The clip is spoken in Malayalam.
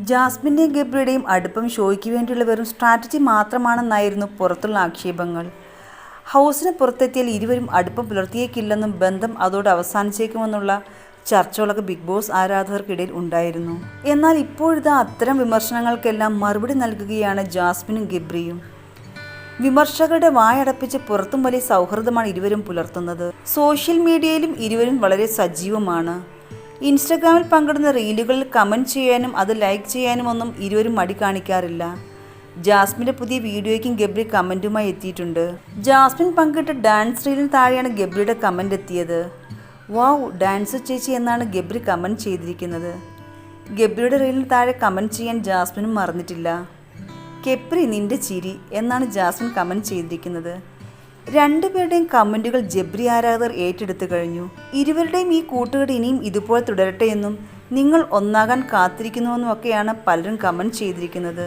ജാസ്മിന്റെയും ഗബ്രിയുടെയും അടുപ്പം ഷോയ്ക്ക് വേണ്ടിയുള്ള വെറും സ്ട്രാറ്റജി മാത്രമാണെന്നായിരുന്നു പുറത്തുള്ള ആക്ഷേപങ്ങൾ. ഹൗസിന് പുറത്തെത്തിയാൽ ഇരുവരും അടുപ്പം പുലർത്തിയേക്കില്ലെന്നും ബന്ധം അതോടെ അവസാനിച്ചേക്കുമെന്നുള്ള ചർച്ചകളൊക്കെ ബിഗ് ബോസ് ആരാധകർക്കിടയിൽ ഉണ്ടായിരുന്നു. എന്നാൽ ഇപ്പോഴത്തെ അത്തരം വിമർശനങ്ങൾക്കെല്ലാം മറുപടി നൽകുകയാണ് ജാസ്മിനും ഗബ്രിയും. വിമർശകരുടെ വായടപ്പിച്ച് പുറത്തും വലിയ സൗഹൃദമാണ് ഇരുവരും പുലർത്തുന്നത്. സോഷ്യൽ മീഡിയയിലും ഇരുവരും വളരെ സജീവമാണ്. ഇൻസ്റ്റഗ്രാമിൽ പങ്കിടുന്ന റീലുകളിൽ കമന്റ് ചെയ്യാനും അത് ലൈക്ക് ചെയ്യാനും ഒന്നും ഇരുവരും മടി കാണിക്കാറില്ല. ജാസ്മിന്റെ പുതിയ വീഡിയോയ്ക്കും ഗബ്രി കമന്റുമായി എത്തിയിട്ടുണ്ട്. ജാസ്മിൻ പങ്കിട്ട ഡാൻസ് റീലിന് താഴെയാണ് ഗബ്രിയുടെ കമന്റ് എത്തിയത്. വാവ് ഡാൻസ് ചേച്ചി എന്നാണ് ഗബ്രി കമന്റ് ചെയ്തിരിക്കുന്നത്. ഗബ്രിയുടെ റീലിന് താഴെ കമന്റ് ചെയ്യാൻ ജാസ്മിനും മറന്നിട്ടില്ല. കെപ്രി നിന്റെ ചിരി എന്നാണ് ജാസ്മിൻ കമന്റ് ചെയ്തിരിക്കുന്നത്. രണ്ടുപേരുടെയും കമന്റുകൾ ജബ്രി ആരാധകർ ഏറ്റെടുത്തു കഴിഞ്ഞു. ഇരുവരുടെയും ഈ കൂട്ടുകെട്ട് ഇനിയും ഇതുപോലെ തുടരട്ടെ എന്നും നിങ്ങൾ ഒന്നാകാൻ കാത്തിരിക്കുന്നുവെന്നും ഒക്കെയാണ് പലരും കമന്റ് ചെയ്തിരിക്കുന്നത്.